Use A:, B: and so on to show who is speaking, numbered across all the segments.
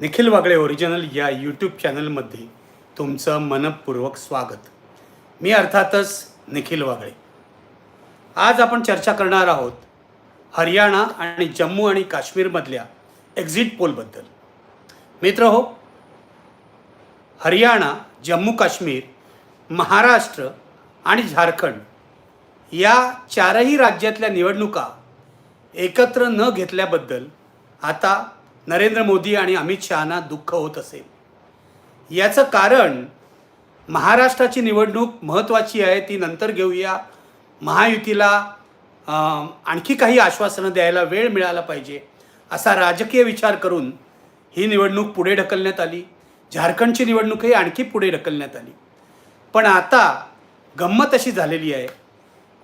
A: Nikhil Wagle original या YouTube चॅनलमध्ये तुमचं मनपूर्वक स्वागत. मी अर्थातच निखिल वागळे. आज आपण चर्चा करणार आहोत हरियाणा आणि जम्मू आणि काश्मीरमधल्या एक्झिट पोलबद्दल मित्र हो हरियाणा जम्मू काश्मीर महाराष्ट्र आणि झारखंड या चारही राज्यातल्या निवडणुका एकत्र न घेतल्याबद्दल आता नरेंद्र मोदी आणि अमित शहाना दुःख होत असेल. याचं कारण महाराष्ट्राची निवडणूक महत्त्वाची आहे ती नंतर घेऊया. महायुतीला आणखी काही आश्वासनं द्यायला वेळ मिळाला पाहिजे असा राजकीय विचार करून ही निवडणूक पुढे ढकलण्यात आली. झारखंडची निवडणूकही आणखी पुढे ढकलण्यात आली. पण आता गंमत अशी झालेली आहे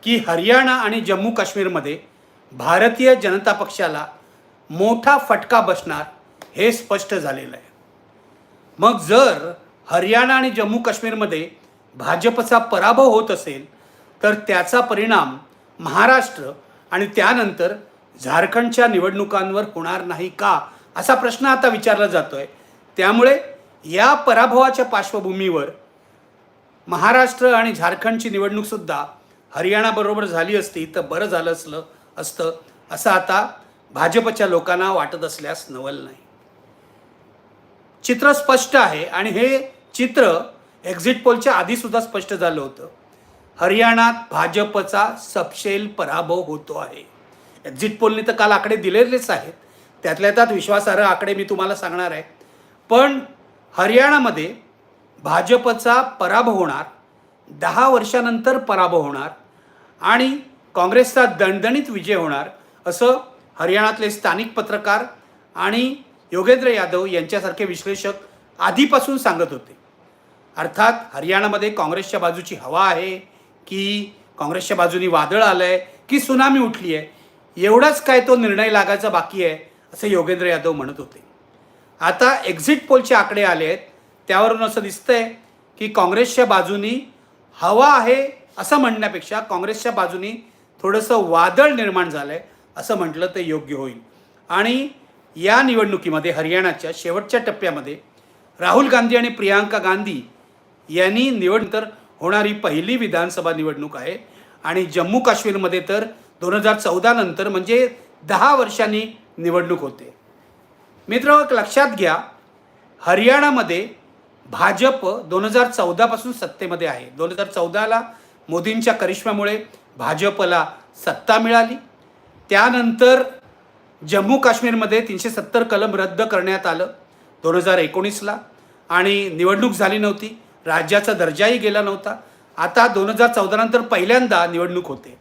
A: की हरियाणा आणि जम्मू काश्मीरमध्ये भारतीय जनता पक्षाला मोठा फटका बसणार हे स्पष्ट झालेलं आहे. मग जर हरियाणा आणि जम्मू काश्मीरमध्ये भाजपचा पराभव होत असेल तर त्याचा परिणाम महाराष्ट्र आणि त्यानंतर झारखंडच्या निवडणुकांवर होणार नाही का असा प्रश्न आता विचारला जातो आहे त्यामुळे या पराभवाच्या पार्श्वभूमीवर महाराष्ट्र आणि झारखंडची निवडणूकसुद्धा हरियाणाबरोबर झाली असती तर बरं झालं असलं असतं असं आता भाजपच्या लोकांना वाटत असल्यास नवल नाही. चित्र स्पष्ट आहे आणि हे चित्र एक्झिट पोलच्या आधीसुद्धा स्पष्ट झालं होतं. हरियाणात भाजपचा सपशेल पराभव होतो आहे. एक्झिट पोलने तर काल आकडे दिलेलेच आहेत. त्यातल्या त्यात विश्वासार्ह आकडे मी तुम्हाला सांगणार आहे. पण हरियाणामध्ये भाजपचा पराभव होणार दहा वर्षानंतर पराभव होणार आणि काँग्रेसचा दणदणीत विजय होणार असं हरियाणातले स्थानिक पत्रकार आणि योगेंद्र यादव यांच्यासारखे विश्लेषक आधीपासून सांगत होते. अर्थात हरियाणामध्ये काँग्रेसच्या बाजूची हवा आहे की काँग्रेसच्या बाजूनी वादळ आलं आहे की सुनामी उठली आहे एवढाच काय तो निर्णय लागायचा बाकी आहे असं योगेंद्र यादव म्हणत होते. आता एक्झिट पोलचे आकडे आले आहेत त्यावरून असं दिसतंय की काँग्रेसच्या बाजूनी हवा आहे असं म्हणण्यापेक्षा काँग्रेसच्या बाजूनी थोडंसं वादळ निर्माण झालं आहे असं म्हटलं तर योग्य होईल. आणि या निवडणुकीमध्ये हरियाणाच्या शेवटच्या टप्प्यामध्ये राहुल गांधी आणि प्रियांका गांधी यांनी निवडनंतर होणारी पहिली विधानसभा निवडणूक आहे. आणि जम्मू काश्मीरमध्ये तर दोन हजार चौदा नंतर म्हणजे दहा वर्षांनी निवडणूक होते. मित्र एक लक्षात घ्या हरियाणामध्ये भाजप दोन हजार चौदापासून सत्तेमध्ये आहे. दोन हजार चौदाला मोदींच्या करिश्म्यामुळे भाजपला सत्ता मिळाली. त्यानंतर जम्मू काश्मीरमध्ये तीनशे सत्तर कलम रद्द करण्यात आलं दोन हजार एकोणीसला. आणि निवडणूक झाली नव्हती राज्याचा दर्जाही गेला नव्हता. आता दोन हजार चौदानंतर पहिल्यांदा निवडणूक होते.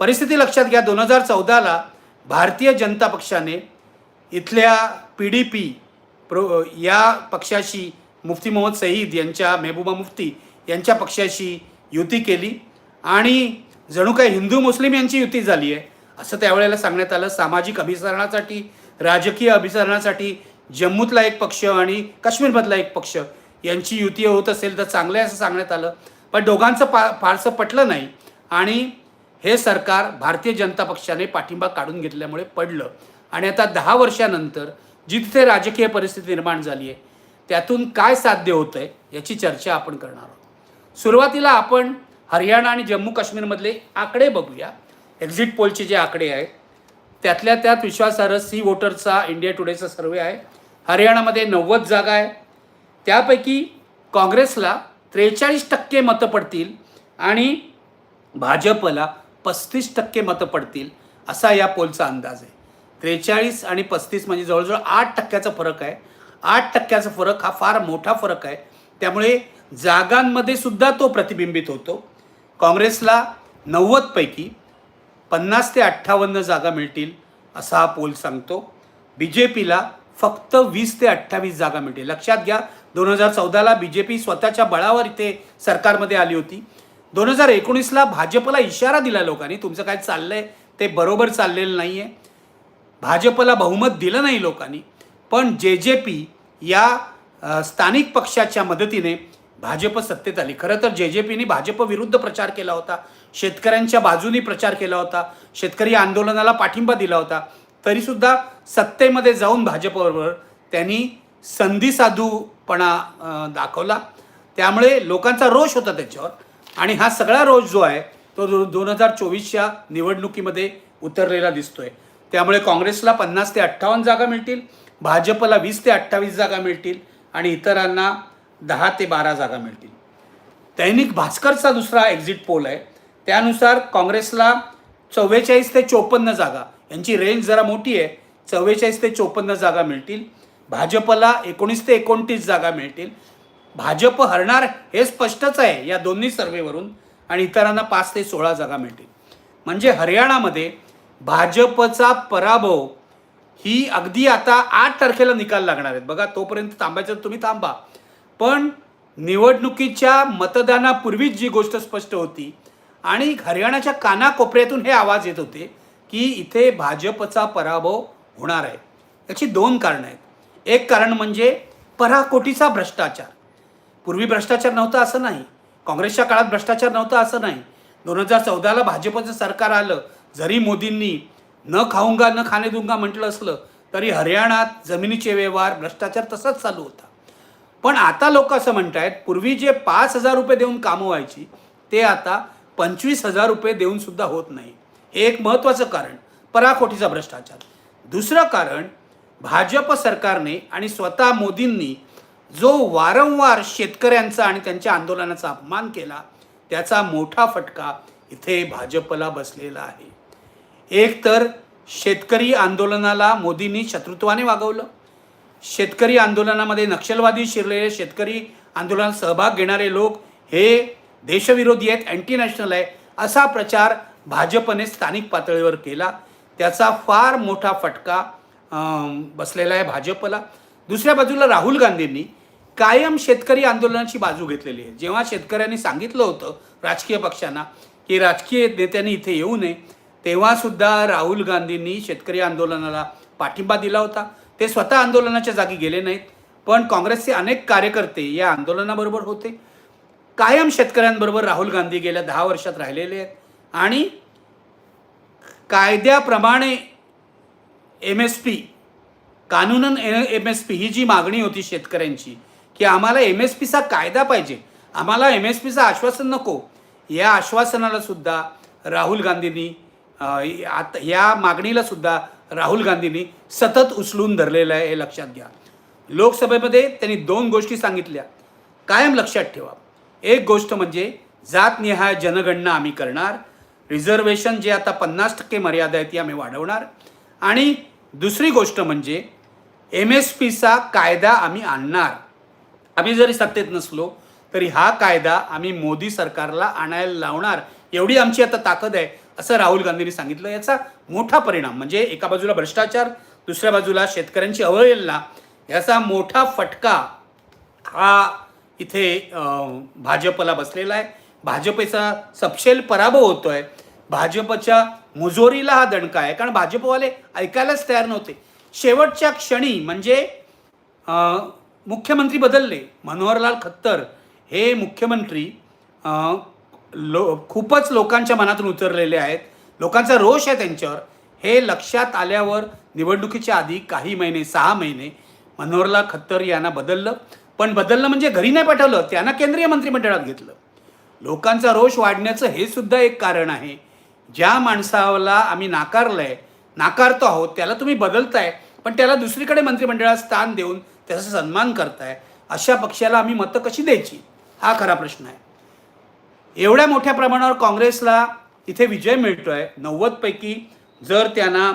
A: परिस्थिती लक्षात घ्या दोन हजार चौदाला भारतीय जनता पक्षाने इथल्या पी डी पी प्रो या पक्षाशी मुफ्ती मोहम्मद सईद यांच्या मेहबूबा मुफ्ती यांच्या पक्षाशी युती केली. आणि जणू काही हिंदू मुस्लिम यांची युती झाली आहे. असं त्यावेळेला सांगण्यात आलं. सामाजिक अभिसरणासाठी राजकीय अभिसरणासाठी जम्मूतला एक पक्ष आणि काश्मीरमधला एक पक्ष यांची युती होत असेल तर चांगलं आहे असं सांगण्यात आलं. पण दोघांचं पा फारसं पटलं नाही आणि हे सरकार भारतीय जनता पक्षाने पाठिंबा काढून घेतल्यामुळे पडलं. आणि आता दहा वर्षानंतर जी तिथे राजकीय परिस्थिती निर्माण झाली आहे त्यातून काय साध्य होतं आहे याची चर्चा आपण करणार आहोत. सुरुवातीला आपण हरियाणा आणि जम्मू काश्मीरमधले आकडे बघूया. एक्झिट पोलचे जे आकडे आहेत त्यातल्या त्यात विश्वासार्ह सी वोटरचा इंडिया टुडेचा सर्वे आहे. हरियाणामध्ये नव्वद जागा आहे. त्यापैकी काँग्रेसला त्रेचाळीस टक्के मतं पडतील आणि भाजपला पस्तीस टक्के मतं पडतील असा या पोलचा अंदाज आहे. त्रेचाळीस आणि पस्तीस म्हणजे जवळजवळ आठ टक्क्याचा फरक आहे. आठ टक्क्याचा फरक हा फार मोठा फरक आहे. त्यामुळे जागांमध्ये सुद्धा तो प्रतिबिंबित होतो. काँग्रेसला नव्वदपैकी पन्नास ते अठ्ठावन्न जागा मिळतील असा हा पोल सांगतो. बी जे पीला फक्त वीस ते अठ्ठावीस जागा मिळतील. लक्षात घ्या दोन हजार चौदाला बी जे पी स्वतःच्या बळावर इथे सरकारमध्ये आली होती. दोन हजार एकोणीसला भाजपला इशारा दिला लोकांनी तुमचं काय चाललंय? ते बरोबर चाललेलं नाही आहे भाजपला बहुमत दिलं नाही लोकांनी पण जे जे पी या स्थानिक पक्षाच्या मदतीने भाजप सत्तेत आली. खरं तर जे जे पीने भाजप विरुद्ध प्रचार केला होता. शेतकऱ्यांच्या बाजूनी प्रचार केला होता. शेतकरी आंदोलनाला पाठिंबा दिला होता. तरीसुद्धा सत्तेमध्ये जाऊन भाजपबरोबर त्यांनी संधी साधूपणा दाखवला. त्यामुळे लोकांचा रोष होता त्याच्यावर. आणि हा सगळा रोष जो आहे तो दोन हजार चोवीसच्या निवडणुकीमध्ये उतरलेला दिसतोय. त्यामुळे काँग्रेसला पन्नास ते अठ्ठावन्न जागा मिळतील भाजपला वीस ते अठ्ठावीस जागा मिळतील आणि इतरांना दहा ते बारा जागा मिळतील. दैनिक भास्करचा दुसरा एक्झिट पोल आहे. त्यानुसार काँग्रेसला चव्वेचाळीस ते चोपन्न जागा यांची रेंज जरा मोठी आहे चव्वेचाळीस ते चोपन्न जागा मिळतील. भाजपला एकोणीस ते एकोणतीस जागा मिळतील. भाजप हरणार हे स्पष्टच आहे या दोन्ही सर्वेवरून आणि इतरांना पाच ते सोळा जागा मिळतील. म्हणजे हरियाणामध्ये भाजपचा पराभव ही अगदी आता आठ तारखेला निकाल लागणार आहेत. बघा तोपर्यंत थांबायचं तुम्ही थांबा. पण निवडणुकीच्या मतदानापूर्वीच जी गोष्ट स्पष्ट होती आणि हरियाणाच्या कानाकोपऱ्यातून हे आवाज येत होते की इथे भाजपचा पराभव होणार आहे. याची दोन कारणं आहेत. एक कारण म्हणजे पराकोटीचा भ्रष्टाचार. पूर्वी भ्रष्टाचार नव्हता असं नाही. काँग्रेसच्या काळात भ्रष्टाचार नव्हता असं नाही. दोन हजार चौदाला भाजपचं सरकार आलं जरी मोदींनी न खाऊंगा न खाणे दूंगा म्हटलं असलं तरी हरियाणात जमिनीचे व्यवहार भ्रष्टाचार तसाच चालू होता. पण आता लोक असं म्हणत आहेत पूर्वी जे पाच हजार रुपये देऊन कामं व्हायची ते आता पंचवीस हजार रुपये देऊन सुद्धा होत नाही. हे एक महत्त्वाचं कारण पराकोटीचा भ्रष्टाचार. दुसरं कारण भाजप सरकारने आणि स्वतः मोदींनी जो वारंवार शेतकऱ्यांचा आणि त्यांच्या आंदोलनाचा अपमान केला त्याचा मोठा फटका इथे भाजपला बसलेला आहे. एक तर शेतकरी आंदोलनाला मोदींनी शत्रुत्वाने वागवलं. शेतकरी आंदोलनामध्ये नक्षलवादी शिरलेले शेतकरी आंदोलनात सहभाग घेणारे लोक हे देशविरोधी आहेत अँटी नॅशनल आहे असा प्रचार भाजपने स्थानिक पातळीवर केला. त्याचा फार मोठा फटका बसलेला आहे भाजपला. दुसऱ्या बाजूला राहुल गांधींनी कायम शेतकरी आंदोलनाची बाजू घेतलेली आहे. जेव्हा शेतकऱ्यांनी सांगितलं होतं राजकीय पक्षांना की राजकीय नेत्यांनी इथे येऊ नये तेव्हासुद्धा राहुल गांधींनी शेतकरी आंदोलनाला पाठिंबा दिला होता. ते स्वतः आंदोलनाच्या जागी गेले नाहीत पण काँग्रेसचे अनेक कार्यकर्ते या आंदोलनाबरोबर होते. कायम शेतकऱ्यांबरोबर राहुल गांधी गेल्या दहा वर्षात राहिलेले आहेत. आणि कायद्याप्रमाणे एम एस पी कानूनन एम एस पी ही जी मागणी होती शेतकऱ्यांची की आम्हाला एम एस पीचा कायदा पाहिजे. आम्हाला एम एस पीचं आश्वासन नको. या आश्वासनाला सुद्धा राहुल गांधींनी आता या मागणीला सुद्धा राहुल गांधींनी सतत उचलून धरलेलं आहे हे लक्षात घ्या. लोकसभेमध्ये त्यांनी दोन गोष्टी सांगितल्या. कायम लक्षात ठेवा. एक गोष्ट म्हणजे जातनिहाय जनगणना आम्ही करणार. रिझर्वेशन जे आता पन्नास टक्के मर्यादा आहे ती आम्ही वाढवणार. आणि दुसरी गोष्ट म्हणजे एम एस पीचा कायदा आम्ही आणणार. आम्ही जरी सत्तेत नसलो तरी हा कायदा आम्ही मोदी सरकारला आणायला लावणार. एवढी आमची आता ताकद आहे असं राहुल गांधींनी सांगितलं. याचा मोठा परिणाम म्हणजे एका बाजूला भ्रष्टाचार दुसऱ्या बाजूला शेतकऱ्यांची अवहेलना याचा मोठा फटका हा इथे भाजपला बसलेला आहे. भाजपचा सपशेल पराभव होतो आहे भाजपच्या मुजोरीला हा दणका आहे. कारण भाजपवाले ऐकायलाच तयार नव्हते. शेवटच्या क्षणी म्हणजे मुख्यमंत्री बदलले. मनोहरलाल खत्तर हे मुख्यमंत्री लो खूपच लोकांच्या मनातून उतरलेले आहेत. लोकांचा रोष आहे त्यांच्यावर. हे लक्षात आल्यावर निवडणुकीच्या आधी काही महिने सहा महिने मनोहरलाल खत्तर यांना बदललं. पण बदललं म्हणजे घरी नाही पाठवलं त्यांना केंद्रीय मंत्रिमंडळात घेतलं. लोकांचा रोष वाढण्याचं हे सुद्धा एक कारण आहे. ज्या माणसाला आम्ही नाकारलंय नाकारतो आहोत त्याला तुम्ही बदलताय पण त्याला दुसरीकडे मंत्रिमंडळात स्थान देऊन त्याचा सन्मान करताय अशा पक्षाला आम्ही मतं कशी द्यायची? हा खरा प्रश्न आहे. एवढ्या मोठ्या प्रमाणावर काँग्रेसला इथे विजय मिळतोय नव्वदपैकी जर त्यांना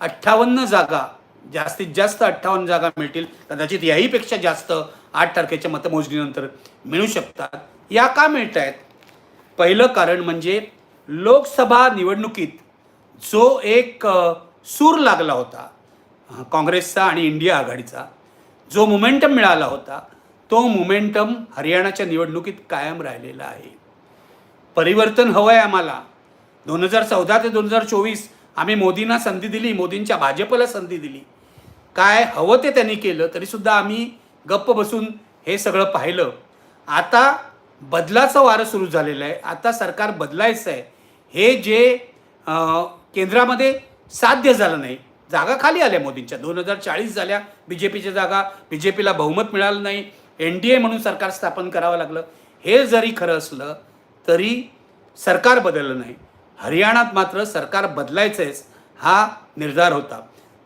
A: अठ्ठावन्न जागा जास्तीत जास्त अठ्ठावन्न जागा मिळतील कदाचित याहीपेक्षा जास्त आठ तारखेच्या मतमोजणीनंतर मिळू शकतात. या का मिळत आहेत पहिलं कारण म्हणजे लोकसभा निवडणुकीत जो एक सूर लागला होता काँग्रेसचा आणि इंडिया आघाडीचा जो मोमेंटम मिळाला होता तो मोमेंटम हरियाणाच्या निवडणुकीत कायम राहिलेला आहे. परिवर्तन हवं आहे आम्हाला. दोन हजार चौदा ते दोन हजार चोवीस आम्ही मोदींना संधी दिली मोदींच्या भाजपला संधी दिली. काय हवं ते त्यांनी केलं तरीसुद्धा आम्ही गप्प बसून हे सगळं पाहिलं. आता बदलाचं वारं सुरू झालेलं आहे. आता सरकार बदलायचं आहे. हे जे केंद्रामध्ये साध्य झालं नाही. जागा खाली आल्या मोदींच्या. दोन हजार चाळीस झाल्या. बी जे पीच्या जागा बी जे पीला बहुमत मिळालं नाही. एन डी ए म्हणून सरकार स्थापन करावं लागलं. हे जरी खरं असलं तरी सरकार बदललं नाही. हरियाणात मात्र सरकार बदलायचंच हा निर्धार होता.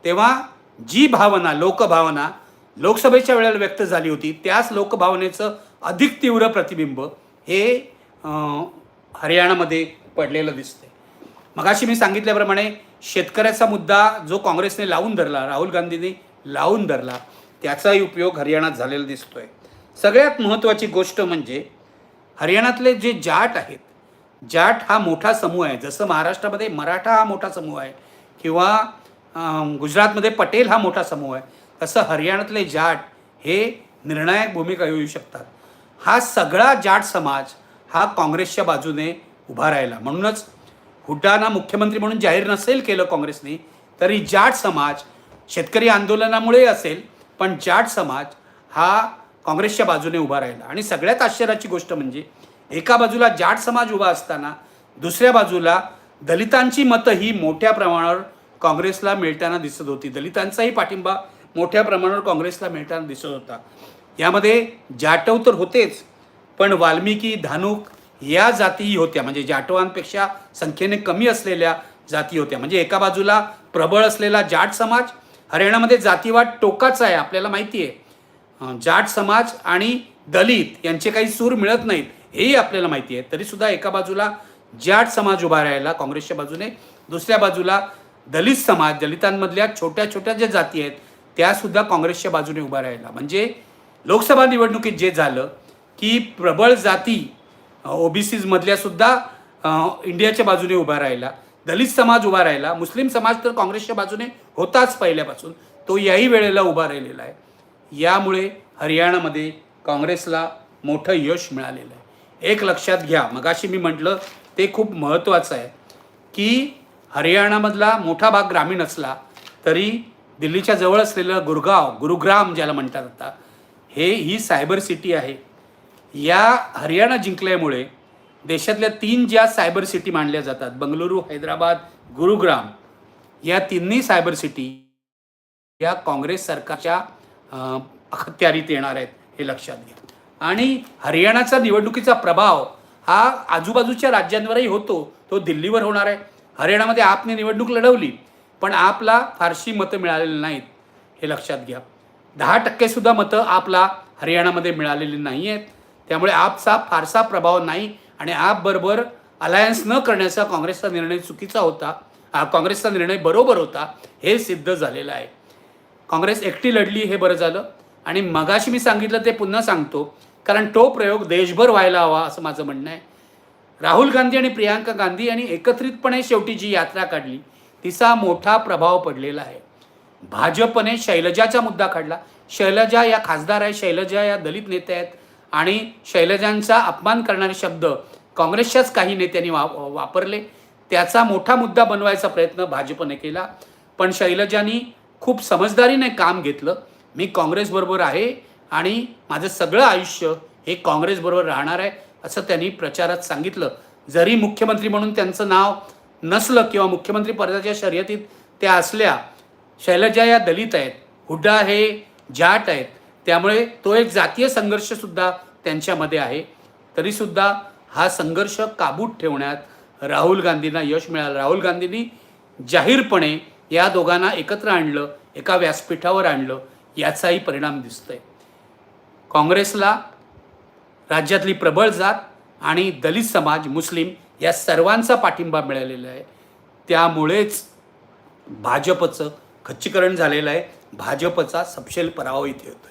A: तेव्हा जी भावना लोकभावना लोकसभेच्या वेळेला व्यक्त झाली होती. त्याच लोकभावनेचं अधिक तीव्र प्रतिबिंब हे हरियाणामध्ये पडलेलं दिसतंय. मगाशी मी सांगितल्याप्रमाणे शेतकऱ्याचा मुद्दा जो काँग्रेसने लावून धरला राहुल गांधींनी लावून धरला त्याचाही उपयोग हरियाणात झालेला दिसतोय. सगळ्यात महत्त्वाची गोष्ट म्हणजे हरियाणातले जे जाट आहेत जाट हा मोठा समूह आहे. जसं महाराष्ट्रामध्ये मराठा हा मोठा समूह आहे किंवा गुजरातमध्ये पटेल हा मोठा समूह आहे. तसं हरियाणातले जाट हे निर्णायक भूमिका घेऊ शकतात. हा सगळा जाट समाज हा काँग्रेसच्या बाजूने उभा राहिला. म्हणूनच हुड्डाना मुख्यमंत्री म्हणून जाहीर नसेल केलं काँग्रेसने तरी जाट समाज शेतकरी आंदोलनामुळे असेल पण जाट समाज हा काँग्रेसच्या बाजूने उभा राहिला. आणि सगळ्यात आश्चर्याची गोष्ट म्हणजे एका बाजूला जाट समाज उभा असताना दुसऱ्या बाजूला दलितांची मतं ही मोठ्या प्रमाणावर काँग्रेसला मिळताना दिसत होती. दलितांचाही पाठिंबा मोठ्या प्रमाणावर काँग्रेसला मिळताना दिसत होता. यामध्ये जाटव तर होतेच पण वाल्मिकी धानुक या जातीही होत्या. म्हणजे जाटवांपेक्षा संख्येने कमी असलेल्या जाती होत्या. म्हणजे एका बाजूला प्रबळ असलेला जाट समाज हरियाणामध्ये जातीवाद टोकाचा आहे आपल्याला माहिती आहे जाट समाज आणि दलित यांचे काही सूर मिळत नाहीत हेही आपल्याला माहिती आहे तरीसुद्धा एका बाजूला जाट समाज उभा राहिला काँग्रेसच्या बाजूने दुसऱ्या बाजूला दलित समाज दलितांमधल्या छोट्या छोट्या ज्या जाती आहेत त्यासुद्धा काँग्रेसच्या बाजूने उभा राहिला. म्हणजे लोकसभा निवडणुकीत जे झालं की प्रबळ जाती ओबीसीजमधल्यासुद्धा इंडियाच्या बाजूने उभा राहिला. दलित समाज उभा राहिला. मुस्लिम समाज तर काँग्रेसच्या बाजूने होताच पहिल्यापासून. तो याही वेळेला उभा राहिलेला आहे. यामुळे हरियाणामध्ये काँग्रेसला मोठं यश मिळालेलं आहे. एक लक्षात घ्या. मगाशी मी म्हटलं ते खूप महत्त्वाचं आहे की हरियाणामधला मोठा भाग ग्रामीण असला तरी दिल्लीच्या जवळ असलेलं गुरगाव गुरुग्राम ज्याला म्हणतात आता हे ही सायबर सिटी आहे. या हरियाणा जिंकल्यामुळे देशातल्या तीन ज्या सायबर सिटी मानल्या जातात बंगळुरू हैदराबाद गुरुग्राम या तिन्ही सायबर सिटी या काँग्रेस सरकारच्या अखत्यारीत येणार आहेत हे लक्षात घ्या. आणि हरियाणाचा निवडणुकीचा प्रभाव हा आजूबाजूच्या राज्यांवरही होतो तो दिल्लीवर होणार आहे. हरियाणामध्ये आपने निवडणूक लढवली पण आपला फारशी मतं मिळालेली नाहीत हे लक्षात घ्या. दहा टक्केसुद्धा मतं आपला हरियाणामध्ये मिळालेली नाही आहेत त्यामुळे आपचा फारसा प्रभाव नाही आणि आपबरोबर अलायन्स न करण्याचा काँग्रेसचा निर्णय चुकीचा होता. काँग्रेसचा निर्णय बरोबर होता हे सिद्ध झालेलं आहे. काँग्रेस एकटी लढली हे बरं झालं. आणि मगाशी मी सांगितलं ते पुन्हा सांगतो कारण तो प्रयोग देशभर व्हायला हवा असं माझं म्हणणं आहे. राहुल गांधी आणि प्रियांका गांधी यांनी एकत्रितपणे शेवटी जी यात्रा काढली तिचा मोठा प्रभाव पडलेला आहे. भाजपने शैलजाचा मुद्दा काढला. शैलजा या खासदार आहे शैलजा या दलित नेत्या आहेत आणि शैलजांचा अपमान करणारे शब्द काँग्रेसच्याच काही नेत्यांनी वा वापरले. त्याचा मोठा मुद्दा बनवायचा प्रयत्न भाजपने केला. पण शैलजांनी खूप समजदारीने काम घेतलं. मी काँग्रेसबरोबर आहे आणि माझं सगळं आयुष्य हे काँग्रेसबरोबर राहणार आहे असं त्यांनी प्रचारात सांगितलं. जरी मुख्यमंत्री म्हणून त्यांचं नाव नसलं किंवा मुख्यमंत्री पदाच्या शर्यतीत त्या असल्या शैलजा या दलित आहेत हुड्डा हे जाट आहेत त्यामुळे तो एक जातीय संघर्षसुद्धा त्यांच्यामध्ये आहे. तरीसुद्धा हा संघर्ष काबूत ठेवण्यात राहुल गांधींना यश मिळालं. राहुल गांधींनी जाहीरपणे या दोघांना एकत्र आणलं एका व्यासपीठावर आणलं याचाही परिणाम दिसतोय. काँग्रेसला राज्यातली प्रबळ जात आणि दलित समाज मुस्लिम या सर्वांचा पाठिंबा मिळालेला आहे. त्यामुळेच भाजपचं खच्चीकरण झालेलं आहे. भाजपचा सपशेल पराभव इथे होतो आहे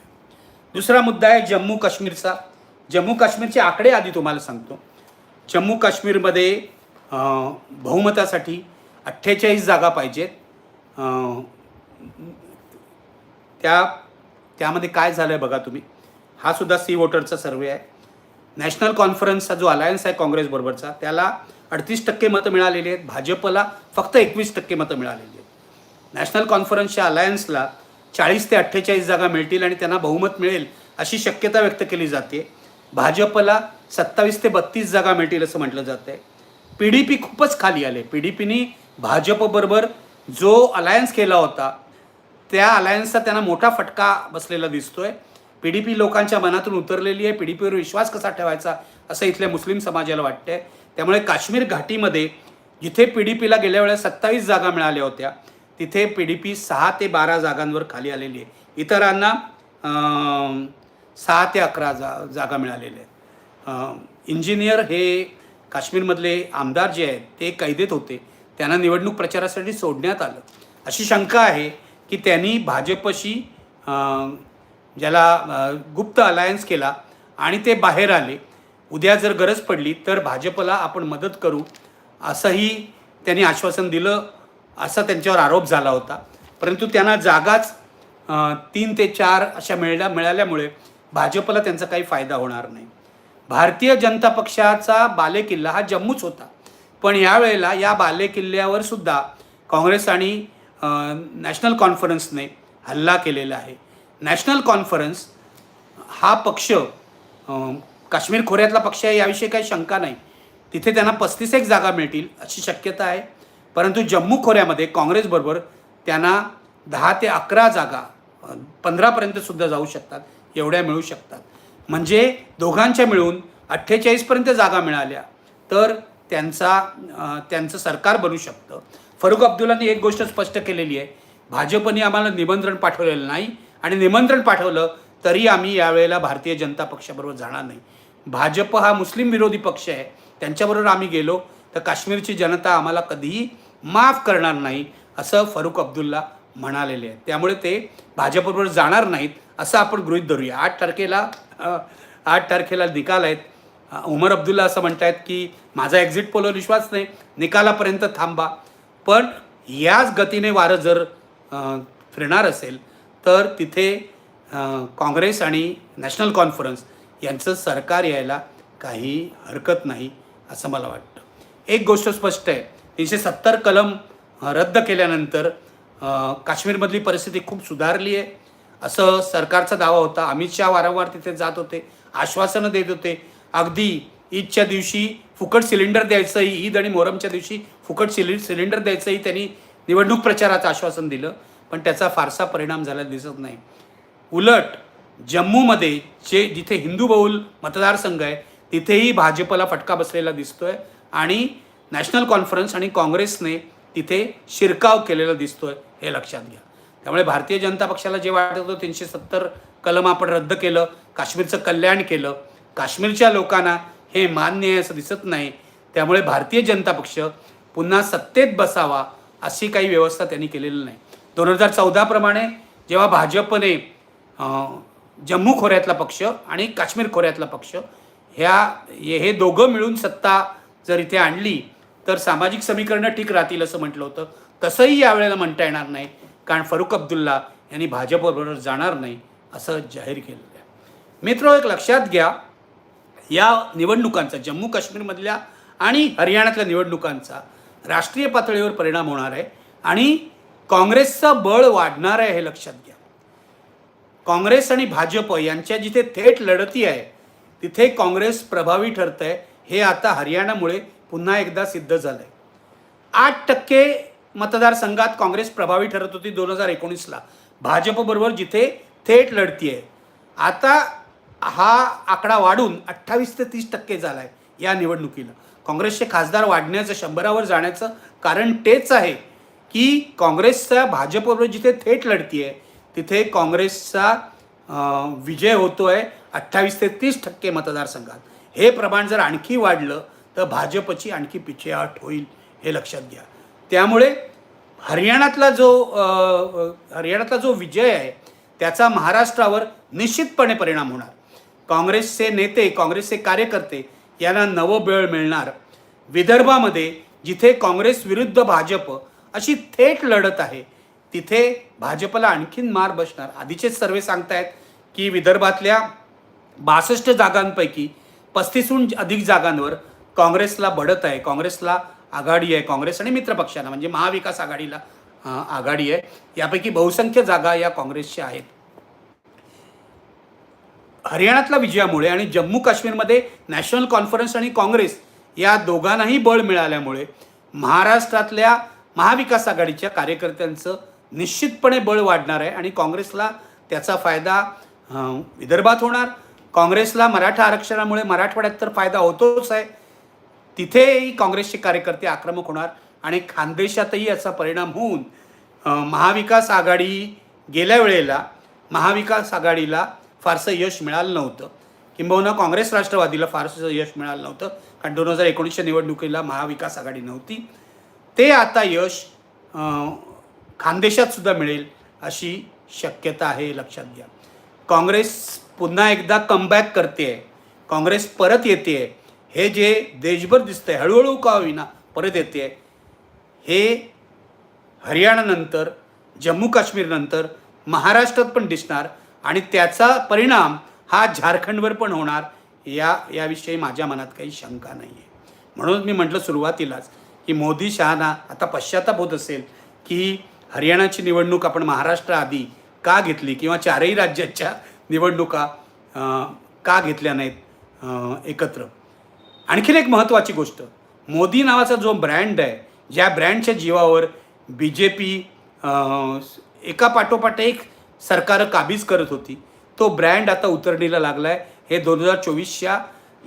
A: दुसरा मुद्दा आहे जम्मू काश्मीरचा. जम्मू काश्मीरचे आकडे आधी तुम्हाला सांगतो. जम्मू काश्मीरमध्ये बहुमतासाठी अठ्ठेचाळीस जागा पाहिजेत. त्या त्यामध्ये काय झालं आहे बघा तुम्ही. हा सुद्धा सी वोटरचा सर्वे आहे. नॅशनल कॉन्फरन्सचा जो अलायन्स आहे काँग्रेसबरोबरचा त्याला अडतीस टक्के मतं मिळालेली आहेत. भाजपला फक्त एकवीस टक्के मतं मिळालेली आहेत. नॅशनल कॉन्फरन्सच्या अलायन्सला चाळीस ते अठ्ठेचाळीस जागा मिळतील आणि त्यांना बहुमत मिळेल अशी शक्यता व्यक्त केली जाते. भाजपला सत्तावीस ते बत्तीस जागा मिळतील असं म्हटलं जातं आहे पी डी पी खूपच खाली आले. पी डी पीनी भाजपबरोबर जो अलायन्स केला होता त्या अलायन्सचा त्यांना मोठा फटका बसलेला दिसतोय. पी डी पी लोकांच्या मनातून उतरलेली आहे. पी डी पीवर विश्वास कसा ठेवायचा असं इथल्या मुस्लिम समाजाला वाटतंय. त्यामुळे काश्मीर घाटीमध्ये जिथे पी डी पीला गेल्या वेळेस सत्तावीस जागा मिळाल्या होत्या तिथे पी डी पी सहा ते बारा जागांवर खाली आलेली आहे. इतरांना सहा ते अकरा जा जागा मिळालेल्या आहेत. इंजिनियर हे काश्मीरमधले आमदार जे आहेत ते कैदेत होते. त्यांना निवडणूक प्रचारासाठी सोडण्यात आलं. अशी शंका आहे की त्यांनी भाजपशी ज्याला गुप्त अलायन्स केला आणि ते बाहेर आले. उद्या जर गरज पडली तर भाजपला आपण मदत करू असंही त्यांनी आश्वासन दिलं असा त्यांच्यावर आरोप झाला होता. परंतु त्यांना जागाच तीन ते चार अशा मिळल्या मिळाल्यामुळे भाजपला त्यांचा काही फायदा होणार नाही. भारतीय जनता पक्षाचा बालेकिल्ला हा जम्मूच होता. पण यावेळेला या बालेकिल्ल्यावर सुद्धा काँग्रेस आणि नॅशनल कॉन्फरन्सने हल्ला केलेला आहे. नॅशनल कॉन्फरन्स हा पक्ष काश्मीर खोऱ्यातला पक्ष आहे याविषयी काही शंका नाही. तिथे त्यांना पस्तीस एक जागा मिळतील अशी शक्यता आहे. परंतु जम्मू खोऱ्यामध्ये काँग्रेसबरोबर त्यांना दहा ते अकरा जागा पंधरापर्यंतसुद्धा पंधरापर्यंत सुद्धा जाऊ शकतात एवढ्या मिळू शकतात. म्हणजे दोघांच्या मिळून अठ्ठेचाळीसपर्यंत जागा मिळाल्या तर त्यांचा त्यांचं सरकार बनू शकतं. फरुख अब्दुल्लांनी एक गोष्ट स्पष्ट केलेली आहे. भाजपने आम्हाला निमंत्रण पाठवलेलं नाही. आणि निमंत्रण पाठवलं तरी आम्ही यावेळेला भारतीय जनता पक्षाबरोबर जाणार नाही. भाजप हा मुस्लिम विरोधी पक्ष आहे. त्यांच्याबरोबर आम्ही गेलो. तर काश्मीरची जनता आम्हाला कधीही माफ करणार नाही असं फरुख अब्दुल्ला म्हणालेले आहे त्यामुळे ते भाजपबरोबर जाणार नाहीत असं आपण गृहित धरूया. आठ तारखेला आठ तारखेला निकाल आहेत. उमर अब्दुल्ला असं म्हणतायत की माझा एक्झिट पोलवर विश्वास नाही. निकालापर्यंत थांबा. पण याच गतीने वारं जर फिरणार असेल तर तिथे काँग्रेस आणि नॅशनल कॉन्फरन्स यांचं सरकार यायला काही हरकत नाही असं मला वाटतं. एक गोष्ट स्पष्ट आहे. तीनशे सत्तर कलम रद्द केल्यानंतर काश्मीरमधली परिस्थिती खूप सुधारली आहे. असं सरकारचा दावा होता. अमित शहा वारंवार तिथे जात होते आश्वासनं देत होते. अगदी ईदच्या दिवशी फुकट सिलेंडर द्यायचंही ईद आणि मोहरमच्या दिवशी फुकट सिलि सिलेंडर द्यायचंही त्यांनी निवडणूक प्रचाराचं आश्वासन दिलं. पण त्याचा फारसा परिणाम झाला दिसत नाही. उलट जम्मूमध्ये जे जिथे हिंदू बहुल मतदारसंघ आहे तिथेही भाजपला फटका बसलेला दिसतोय आणि नॅशनल कॉन्फरन्स आणि काँग्रेसने तिथे शिरकाव केलेला दिसतोय हे लक्षात घ्या. त्यामुळे भारतीय जनता पक्षाला जे वाटत होतं तीनशे सत्तर कलम आपण रद्द केलं काश्मीरचं कल्याण केलं काश्मीरच्या लोकांना हे मान्य आहे असं दिसत नाही. त्यामुळे भारतीय जनता पक्ष पुन्हा सत्तेत बसावा अशी काही व्यवस्था त्यांनी केलेली नाही. दोन हजार चौदाप्रमाणे जेव्हा भाजपने जम्मू खोऱ्यातला पक्ष आणि काश्मीर खोऱ्यातला पक्ष ह्या हे हे दोघं मिळून सत्ता जर इथे आणली तर सामाजिक समीकरणं ठीक राहतील असं म्हटलं होतं. तसंही यावेळेला म्हणता येणार नाही कारण फरुख अब्दुल्ला यांनी भाजपबरोबर जाणार नाही असं जाहीर केलेलं आहे. मित्र एक लक्षात घ्या या निवडणुकांचा जम्मू काश्मीरमधल्या आणि हरियाणातल्या निवडणुकांचा राष्ट्रीय पातळीवर परिणाम होणार आहे आणि काँग्रेसचं बळ वाढणार आहे हे लक्षात घ्या. काँग्रेस आणि भाजप यांच्या जिथे थेट लढती आहे तिथे काँग्रेस प्रभावी ठरत आहे हे आता हरियाणामुळे पुन्हा एकदा सिद्ध झालं आहे आठ टक्के मतदारसंघात काँग्रेस प्रभावी ठरत होती दोन हजार एकोणीसला. भाजपबरोबर जिथे थेट लढती आहे. आता हा आकडा वाढून अठ्ठावीस ते तीस टक्के झाला आहे या निवडणुकीला. काँग्रेसचे खासदार वाढण्याचं शंभरावर जाण्याचं कारण तेच आहे. की काँग्रेसचा भाजपबरोबर जिथे थेट लढती आहे तिथे काँग्रेसचा विजय होतो आहे अठ्ठावीस ते तीस टक्के मतदारसंघात. हे प्रमाण जर आणखी वाढलं तर भाजपची आणखी पिछेहाट होईल हे लक्षात घ्या. त्यामुळे हरियाणातला जो हरियाणातला जो विजय आहे त्याचा महाराष्ट्रावर निश्चितपणे परिणाम होणार. काँग्रेसचे नेते काँग्रेसचे कार्यकर्ते यांना नवं बळ मिळणार. विदर्भामध्ये जिथे काँग्रेस विरुद्ध भाजप अशी थेट लढत आहे. तिथे भाजपला आणखीन मार बसणार. आधीचेच सर्वे सांगतायत की विदर्भातल्या बासष्ट जागांपैकी पस्तीसहून अधिक जागांवर काँग्रेसला बढत आहे. काँग्रेसला आघाडी आहे. काँग्रेस आणि मित्रपक्षांना म्हणजे महाविकास आघाडीला आघाडी आहे. यापैकी बहुसंख्य जागा या काँग्रेसच्या आहेत. हरियाणातल्या विजयामुळे आणि जम्मू काश्मीरमध्ये नॅशनल कॉन्फरन्स आणि काँग्रेस या दोघांनाही बळ मिळाल्यामुळे महाराष्ट्रातल्या महाविकास आघाडीच्या कार्यकर्त्यांचं निश्चितपणे बळ वाढणार आहे आणि काँग्रेसला त्याचा फायदा विदर्भात होणार. काँग्रेसला मराठा आरक्षणामुळे मराठवाड्यात तर फायदा होतोच आहे. तिथेही काँग्रेसचे कार्यकर्ते आक्रमक होणार आणि खानदेशातही याचा परिणाम होऊन महाविकास आघाडी गेल्या वेळेला महाविकास आघाडीला फारसं यश मिळालं नव्हतं. किंबहुना काँग्रेस राष्ट्रवादीला फारसं यश मिळालं नव्हतं. कारण दोन हजार एकोणीसच्या निवडणुकीला महाविकास आघाडी नव्हती. ते आता यश खानदेशातसुद्धा मिळेल अशी शक्यता आहे लक्षात घ्या. काँग्रेस पुन्हा एकदा कमबॅक करते आहे काँग्रेस परत येते आहे हे जे देशभर दिसतंय हळूहळू का होईना परत येते हे हरियाणानंतर जम्मू काश्मीरनंतर महाराष्ट्रात पण दिसणार आणि त्याचा परिणाम हा झारखंडवर पण होणार या याविषयी माझ्या मनात काही शंका नाही आहे म्हणून मी म्हटलं सुरुवातीलाच की मोदी शहाना आता पश्चाताप होत असेल की हरियाणाची निवडणूक आपण महाराष्ट्र आधी का घेतली किंवा चारही राज्याच्या निवडणुका का घेतल्या नाहीत एकत्र? आणखीन एक महत्त्वाची गोष्ट मोदी नावाचा जो ब्रँड आहे ज्या ब्रँडच्या जीवावर बी जे पी एका पाठोपाठ एक सरकारं काबीज करत होती तो ब्रँड आता उतरणीला लागला आहे हे दोन हजार चोवीसच्या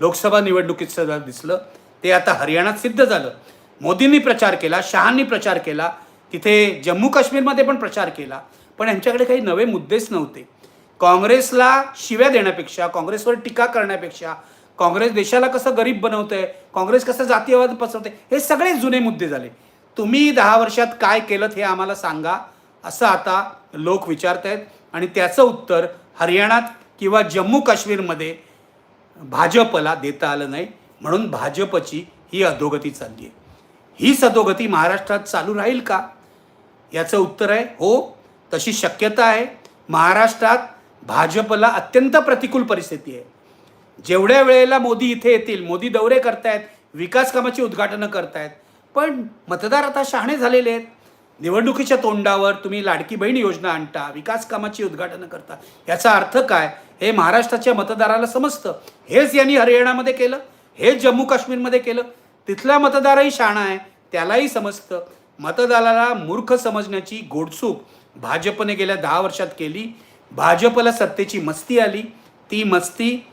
A: लोकसभा निवडणुकीत सुद्धा दिसलं. ते आता हरियाणात सिद्ध झालं. मोदींनी प्रचार केला शहांनी प्रचार केला तिथे जम्मू काश्मीरमध्ये पण प्रचार केला पण यांच्याकडे काही नवे मुद्देच नव्हते. काँग्रेसला शिव्या देण्यापेक्षा काँग्रेसवर टीका करण्यापेक्षा काँग्रेस देशाला कसं गरीब बनवतंय काँग्रेस कसं जातीयवाद पसरवते हे सगळे जुने मुद्दे झाले. तुम्ही दहा वर्षात काय केलं हे आम्हाला सांगा असं आता लोक विचारत आहेत आणि त्याचं उत्तर हरियाणात किंवा जम्मू काश्मीरमध्ये भाजपला देता आलं नाही. म्हणून भाजपची ही अधोगती चालली आहे. ही सदोगती महाराष्ट्रात चालू राहील का? याचं उत्तर आहे हो तशी शक्यता आहे. महाराष्ट्रात भाजपला अत्यंत प्रतिकूल परिस्थिती आहे. जेवढ्या वेळेला मोदी इथे येतील मोदी दौरे करतायत विकास कामाची उद्घाटनं करतायत पण मतदार आता शहाणे झालेले आहेत. निवडणुकीच्या तोंडावर तुम्ही लाडकी बहीण योजना आणता विकास कामाची उद्घाटनं करता याचा अर्थ काय? हे महाराष्ट्राच्या मतदाराला समजतं. हेच यांनी हरियाणामध्ये केलं हेच जम्मू काश्मीरमध्ये केलं तिथला मतदारही शाणा आहे त्यालाही समजतं. मतदाराला मूर्ख समजण्याची गोडसूक भाजपने गेल्या दहा वर्षात केली. भाजपला सत्तेची मस्ती आली. ती मस्ती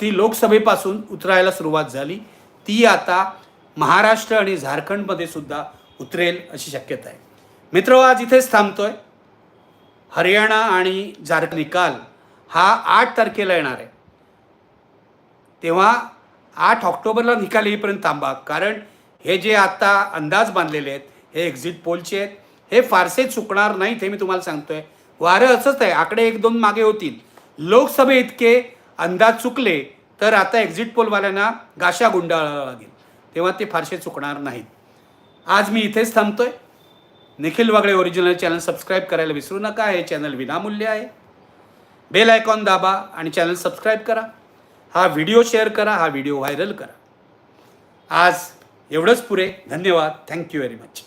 A: ती लोकसभेपासून उतरायला सुरुवात झाली. ती आता महाराष्ट्र आणि झारखंडमध्ये सुद्धा उतरेल अशी शक्यता आहे. मित्र आज इथेच थांबतोय. हरियाणा आणि झारखंड निकाल हा आठ तारखेला येणार आहे. तेव्हा आठ ऑक्टोबरला निकाल येईपर्यंत थांबा. कारण हे जे आता अंदाज बांधलेले आहेत हे एक्झिट पोलचे आहेत हे फारसे चुकणार नाहीत हे मी तुम्हाला सांगतोय. वारं असंच आहे आकडे एक दोन मागे होतील. लोकसभे इतके अंदाज चुकले तर आता एक्झिट पोलवाल्यांना गाशा गुंडाळावा लागेल. तेव्हा ते फारसे चुकणार नाहीत. आज मी इथेच थांबतोय. Nikhil Wagle original channel subscribe करायला विसरू नका. हे चॅनल विनामूल्य आहे. बेल आयकॉन दाबा आणि चॅनल सबस्क्राईब करा. हा व्हिडिओ शेअर करा हा व्हिडिओ व्हायरल करा. आज एवढंच पुरे धन्यवाद. Thank you very much